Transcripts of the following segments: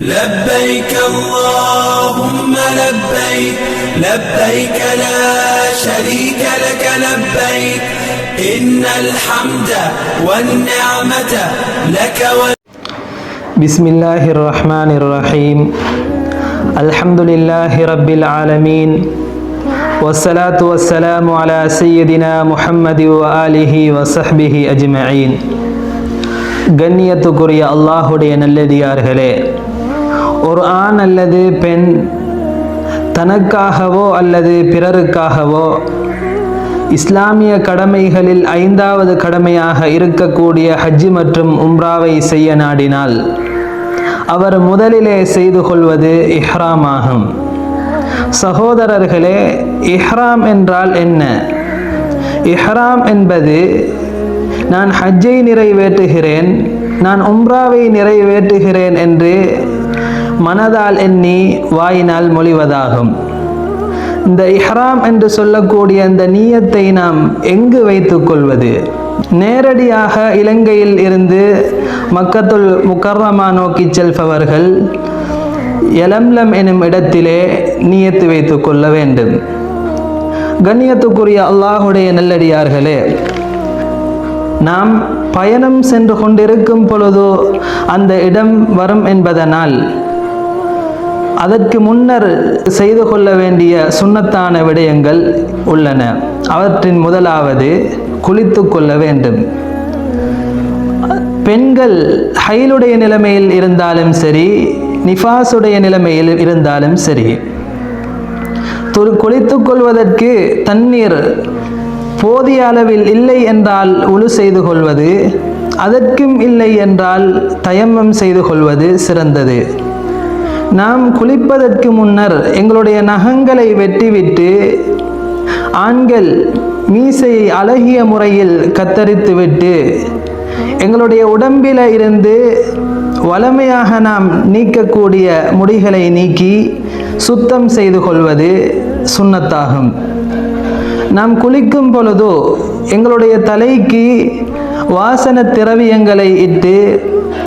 لبيك اللهم لبيك لبيك لا شريك لك لبيك إن الحمد والنعمة لك وال بسم الله الرحمن الرحيم الحمد لله رب العالمين والصلاة والسلام على سيدنا محمد وآله وصحبه أجمعين கண்ணியத்துக்குரிய அல்லாஹுடைய நல்லடியார்களே ஒரு ஆண் அல்லது பெண் தனக்காகவோ அல்லது பிறருக்காகவோ இஸ்லாமிய கடமைகளில் ஐந்தாவது கடமையாக இருக்கக்கூடிய ஹஜ்ஜி மற்றும் உம்ராவை செய்ய நாடினால் அவர் முதலிலே செய்து கொள்வது இஹ்ராம் ஆகும் சகோதரர்களே இஹ்ராம் என்றால் என்ன? இஹ்ராம் என்பது நான் ஹஜ்ஜை நிறைவேற்றுகிறேன் நான் உம்ராவை நிறைவேற்றுகிறேன் என்று மனதால் எண்ணி வாயினால் மொழிவதாகும். இந்த இஹ்ராம் என்று சொல்லக்கூடிய அந்த நீயத்தை நாம் எங்கு வைத்துக் கொள்வது? நேரடியாக இலங்கையில் இருந்து மக்கத்துல் முக்கர்ரமா நோக்கி செல்பவர்கள் எலம்லம் எனும் இடத்திலே நீயத்து வைத்துக் கொள்ள வேண்டும். கண்ணியத்துக்குரிய அல்லாஹுடைய நல்லடியார்களே நாம் பயணம் சென்று கொண்டிருக்கும் பொழுது அந்த இடம் வரும் என்பதனால் அதற்கு முன்னர் செய்து கொள்ள வேண்டிய சுண்ணத்தான விடயங்கள் உள்ளன. அவற்றின் முதலாவது குளித்து கொள்ள வேண்டும். பெண்கள் ஹைலுடைய நிலைமையில் இருந்தாலும் சரி நிஃபாசுடைய நிலைமையில் இருந்தாலும் சரி குளித்துக் கொள்வதற்கு தண்ணீர் போதிய அளவில் இல்லை என்றால் உழு செய்து கொள்வது அதற்கும் இல்லை என்றால் தயமம் செய்து கொள்வது சிறந்தது. நாம் குளிப்பதற்கு முன்னர் எங்களுடைய நகங்களை வெட்டிவிட்டு ஆண்கள் மீசையை அழகிய முறையில் கத்தரித்துவிட்டு எங்களுடைய உடம்பில இருந்து வளமையாக நாம் நீக்கக்கூடிய முடிகளை நீக்கி சுத்தம் செய்து கொள்வது சுண்ணத்தாகும். நாம் குளிக்கும் பொழுதோ எங்களுடைய தலைக்கு வாசன திரவியங்களை இட்டு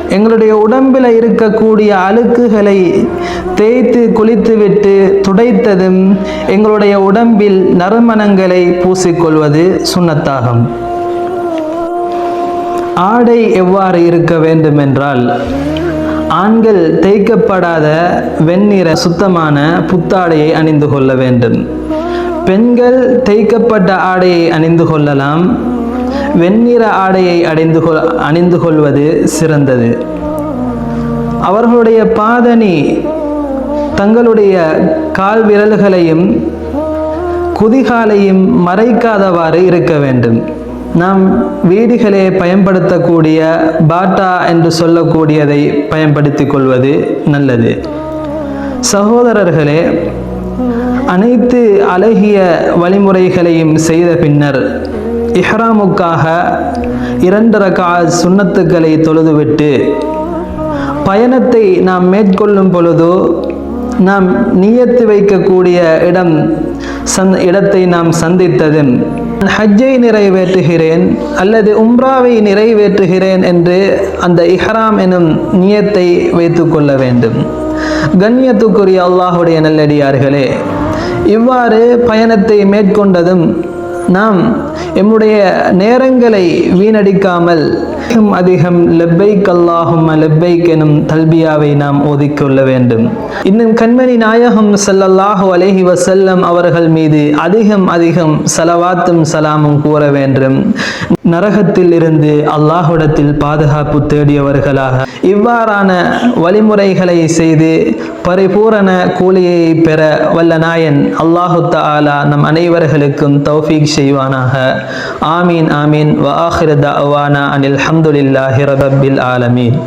எங்களுடைய உடம்பில் இருக்கக்கூடிய அழுக்குகளை தேய்த்து குளித்துவிட்டு துடைத்ததும் எங்களுடைய உடம்பில் நறுமணங்களை பூசிக்கொள்வது சுண்ணத்தாகும். ஆடை எவ்வாறு இருக்க வேண்டும் என்றால் ஆண்கள் தேய்க்கப்படாத வெண்ணிற சுத்தமான புத்தாடையை அணிந்து கொள்ள வேண்டும். பெண்கள் தேய்க்கப்பட்ட ஆடையை அணிந்து கொள்ளலாம். வெண்ணிற ஆடையை அடைந்து கொள் அணிந்து கொள்வது சிறந்தது. அவர்களுடைய பாதணி தங்களுடைய கால் விரல்களையும் குதிகாலையும் மறைக்காதவாறு இருக்க வேண்டும். நாம் வீடுகளே பயன்படுத்தக்கூடிய பாட்டா என்று சொல்லக்கூடியதை பயன்படுத்தி கொள்வது நல்லது. சகோதரர்களே அனைத்து அழகிய வழிமுறைகளையும் செய்த பின்னர் இஹ்ராமுக்காக இரண்டு ரகா சுண்ணத்துக்களை தொழுதுவிட்டு பயணத்தை நாம் மேற்கொள்ளும் பொழுதோ நாம் நியத்து வைக்கக்கூடிய இடம் சந் இடத்தை நாம் சந்தித்ததும் ஹஜ்ஜை நிறைவேற்றுகிறேன் அல்லது உம்ராவை நிறைவேற்றுகிறேன் என்று அந்த இஹ்ராம் எனும் நியத்தை வைத்து கொள்ள வேண்டும். கண்ணியத்துக்குரிய அல்லாஹுடைய நல்லடியார்களே இவ்வாறு பயணத்தை மேற்கொண்டதும் நாம் எம்முடைய நேரங்களை வீணடிக்காமல் அதிகம் லெப்பைக் அல்லாஹும் லெப்பைக் எனும் தல்பியாவை நாம் ஓதிக்கொள்ள வேண்டும். இன்னும் கண்மணி நாயகம் சல்லல்லாஹு அலஹி வசல்லம் அவர்கள் மீது அதிகம் அதிகம் சலவாத்தும் சலாமும் கூற வேண்டும். நரகத்தில் இருந்து அல்லாஹுடத்தில் பாதுகாப்பு தேடியவர்களாக இவ்வாறான வழிமுறைகளை செய்து பரிபூரண கூலியை பெற வல்ல நாயன் அல்லாஹு தாலா நம் அனைவர்களுக்கும் தௌஃபீக் செய்வானாக. ஆமீன் ஆமீன் வ ஆஹிர தவானா அனில் ஹம்துலில்லாஹி ரபப்பில் ஆலமீன்